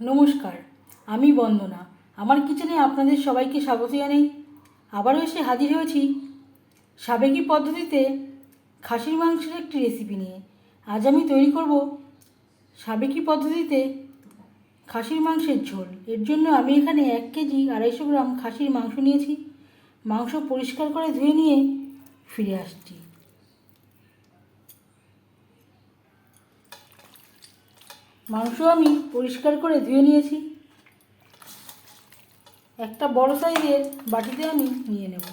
নমস্কার, আমি বন্দনা। আমার কিচেনে আপনাদের সবাইকে স্বাগত জানাই। আবারও এসে হাজির হয়েছি সাবেকি পদ্ধতিতে খাসির মাংসের একটি রেসিপি নিয়ে। আজ আমি তৈরি করব সাবেকি পদ্ধতিতে খাসির মাংসের ঝোল। এর জন্য আমি এখানে এক কেজি আড়াইশো গ্রাম খাসির মাংস নিয়েছি। মাংস পরিষ্কার করে ধুয়ে নিয়ে ফিরে আসছি। মাংস আমি পরিষ্কার করে ধুয়ে নিয়েছি। একটা বড় সাইজের বাটিতে আমি নিয়ে নেব।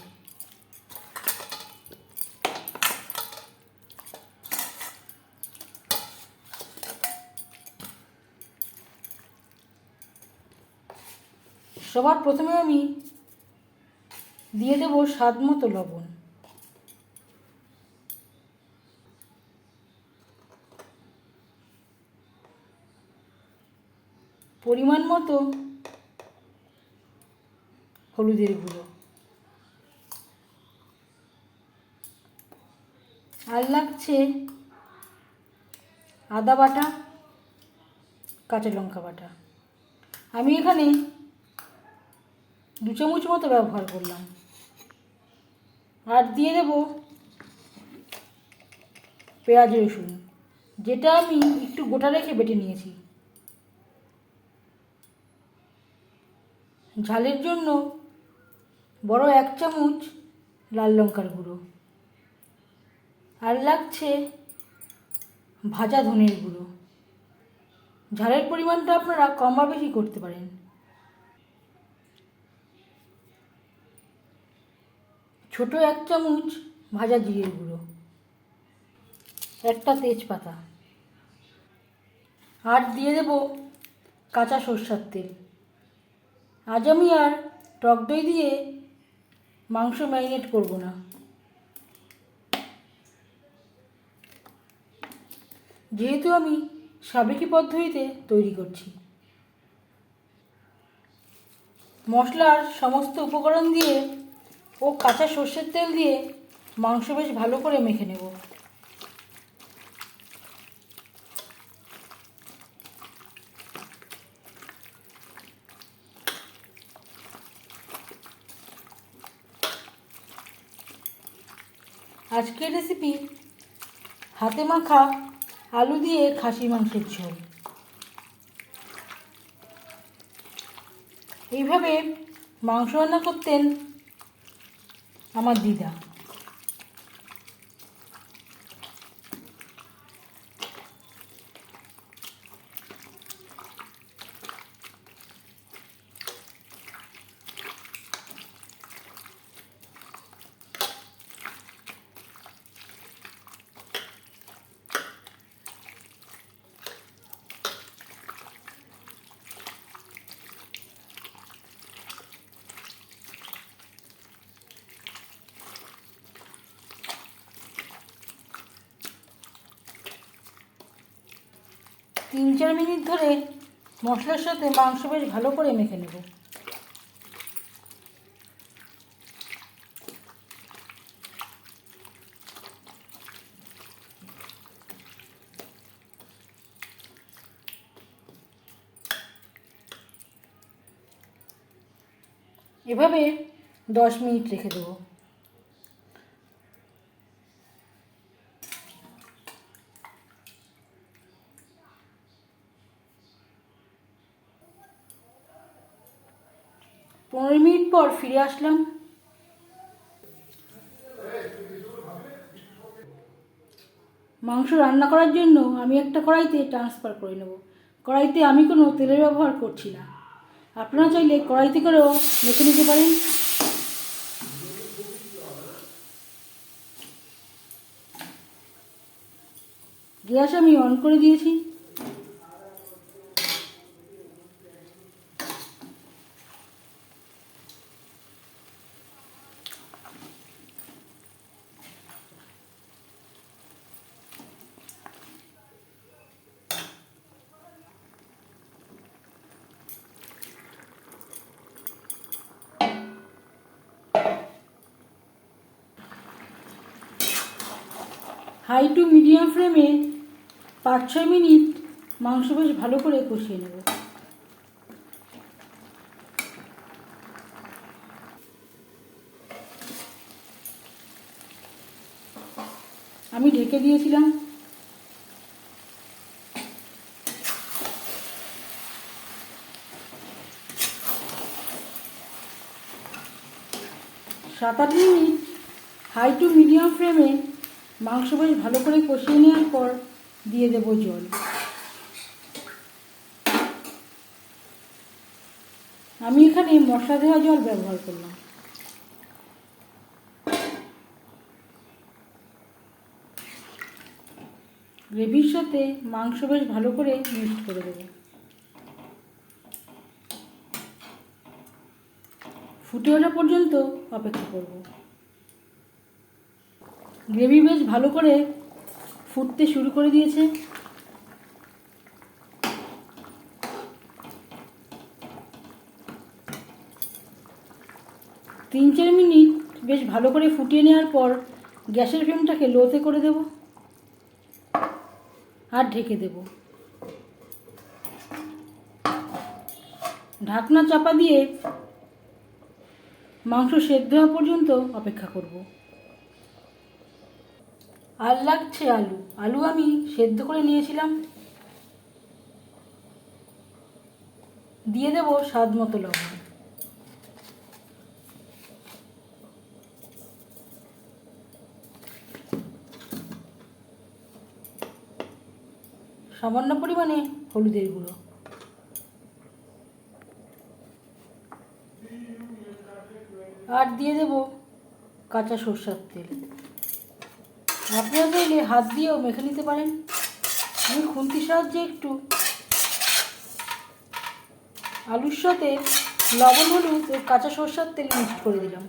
সবার প্রথমে আমি দিয়ে দেব স্বাদ মতো লবণ। পরিমাণ মতো হলুদের গুঁড়ো। আর লাগছে আদা বাটা, কাঁচা লঙ্কা বাটা। আমি এখানে দু চামচ মতো ব্যবহার করলাম। আর দিয়ে দেব পেঁয়াজ রসুন, যেটা আমি একটু গোটা রেখে বেটে নিয়েছি। ঝালের জন্য বড় এক চামচ লাল লঙ্কার গুঁড়ো। আর লাগছে ভাজা ধনের গুঁড়ো। ঝালের পরিমাণটা আপনারা কম বা বেশি করতে পারেন। ছোট এক চামচ ভাজা জিরের গুঁড়ো। একটা তেজপাতা। আর দিয়ে দেব কাঁচা সর্ষার তেল। আজ আমি আর টক দই দিয়ে মাংস ম্যারিনেট করব না। যেহেতু আমি সাবেকি পদ্ধতিতে তৈরি করছি। মশলার সমস্ত উপকরণ দিয়ে ও কাঁচা সর্ষের তেল দিয়ে মাংস বেশ ভালো করে মেখে নেব। আজকের রেসিপি হাতে মাখা আলু দিয়ে খাসি মাংসের ঝোল। এইভাবে মাংস রান্না করতেন আমার দিদা। তিন চার মিনিট ধরে মশলার সাথে মাংস বেশ ভালো করে মেখে নেব। এভাবে দশ মিনিট রেখে দেবো। পনেরো মিনিট পর ফিরে আসলাম। মাংস রান্না করার জন্য আমি একটা কড়াইতে ট্রান্সফার করে নেব। কড়াইতে আমি কোনো তেলের ব্যবহার করছি না। আপনারা চাইলে কড়াইতে করেও মেখে নিতে পারেন। গ্যাস আমি অন করে দিয়েছি। হাই টু মিডিয়াম ফ্লেমে পাঁচ ছয় মিনিট মাংস বেশ ভালো করে কষিয়ে নেব। আমি ঢেকে দিয়েছিলাম। সাত আট মিনিট হাই টু মিডিয়াম ফ্লেমে মাংস বেশ ভালো করে কষিয়ে নেওয়ার পর দিয়ে দেব জল। আমি এখানে মশলা দেওয়া জল ব্যবহার করলাম। গ্রেভির সাথে মাংস বেশ ভালো করে মিক্সড করে দেবো। ফুটে ওঠা পর্যন্ত অপেক্ষা করব। গ্রেভি বেশ ভালো করে ফুটতে শুরু করে দিয়েছে। তিন চার মিনিট বেশ ভালো করে ফুটিয়ে নেওয়ার পর গ্যাসের ফ্লেমটাকে লোতে করে দেব আর ঢেকে দেব। ঢাকনা চাপা দিয়ে মাংস সেদ্ধ হওয়া পর্যন্ত অপেক্ষা করব। আর লাগছে আলু। আলু আমি সেদ্ধ করে নিয়েছিলাম। দিয়ে দেব স্বাদ মতো লবণ। সামান্য পরিমাণে হলুদের গুঁড়ো। আর দিয়ে দেব কাঁচা সর্ষার তেল। আপনারা চাইলে হাত দিয়েও মেখে নিতে পারেন। আমি খুন্তি সাহায্যে একটু। আলুর সাথে লবণ, হলুদ ও কাঁচা সরষার তেল মিক্স করে দিলাম।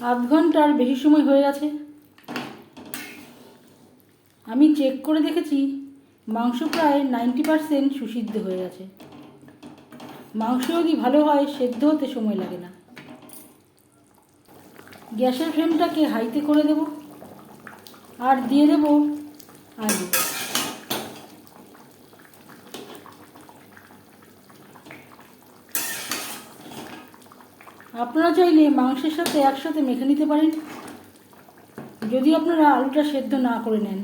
আধ ঘণ্টার বেশি সময় হয়ে গেছে। আমি চেক করে দেখেছি, মাংস প্রায় নাইনটি পারসেন্ট সুসিদ্ধ হয়ে গেছে। মাংস যদি ভালো হয়, সেদ্ধ হতে সময় লাগে না। গ্যাসের ফ্লেমটাকে হাইতে করে দেব। আর দিয়ে দেব আলু। আপনারা চাইলে মাংসের সাথে একসাথে মেখে নিতে পারেন। যদি আপনারা আলুটা সেদ্ধ না করে নেন,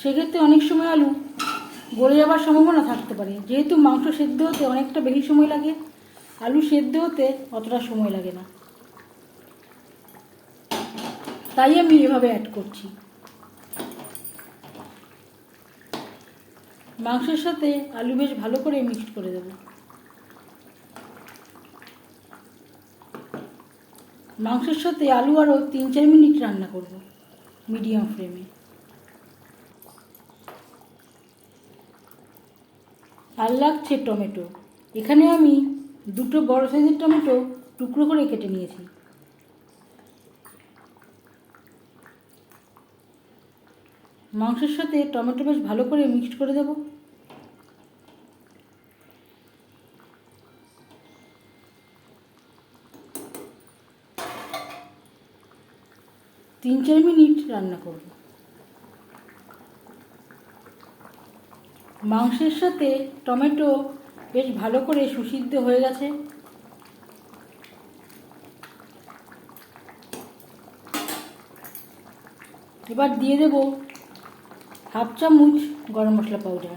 সেক্ষেত্রে অনেক সময় আলু গলে যাওয়ার সম্ভাবনা থাকতে পারে। যেহেতু মাংস সেদ্ধ হতে অনেকটা বেশি সময় লাগে, আলু সেদ্ধ হতে অতটা সময় লাগে না। তাই আমি এভাবে অ্যাড করছি। মাংসের সাথে আলু বেশ ভালো করে মিক্সড করে দেবো। মাংসের সাথে আলু আরও তিন, চার মিনিট রান্না করব মিডিয়াম ফ্লেমে আর লাগছে টমেটো। এখানে আমি দুটো বড় সাইজের টমেটো টুকরো করে কেটে নিয়েছি। মাংসের সাথে টমেটো বেশ ভালো করে মিক্সড করে দেবো। তিন চার মিনিট রান্না করব। মাংসের সাথে টমেটো বেশ ভালো করে সুসিদ্ধ হয়ে গেছে। এবার দিয়ে দেব হাফ চামচ গরম মশলা পাউডার।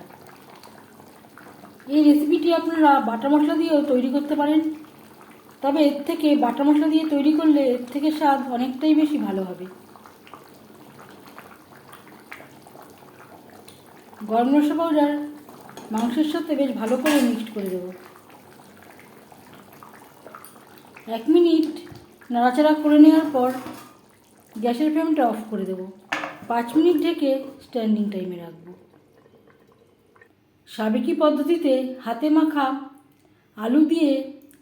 এই রেসিপিটি আপনারা বাটা মশলা দিয়েও তৈরি করতে পারেন। তবে এর থেকে বাটা মশলা দিয়ে তৈরি করলে এর থেকে স্বাদ অনেকটাই বেশি ভালো হবে। গরম মশলা পাউডার মাংসের সাথে বেশ ভালো করে মিক্সড করে দেবো। এক মিনিট নাড়াচাড়া করে নেওয়ার পর গ্যাসের ফ্লেমটা অফ করে দেবো। পাঁচ মিনিট ঢেকে স্ট্যান্ডিং টাইমে রাখব। সাবেকি পদ্ধতিতে হাতে মাখা আলু দিয়ে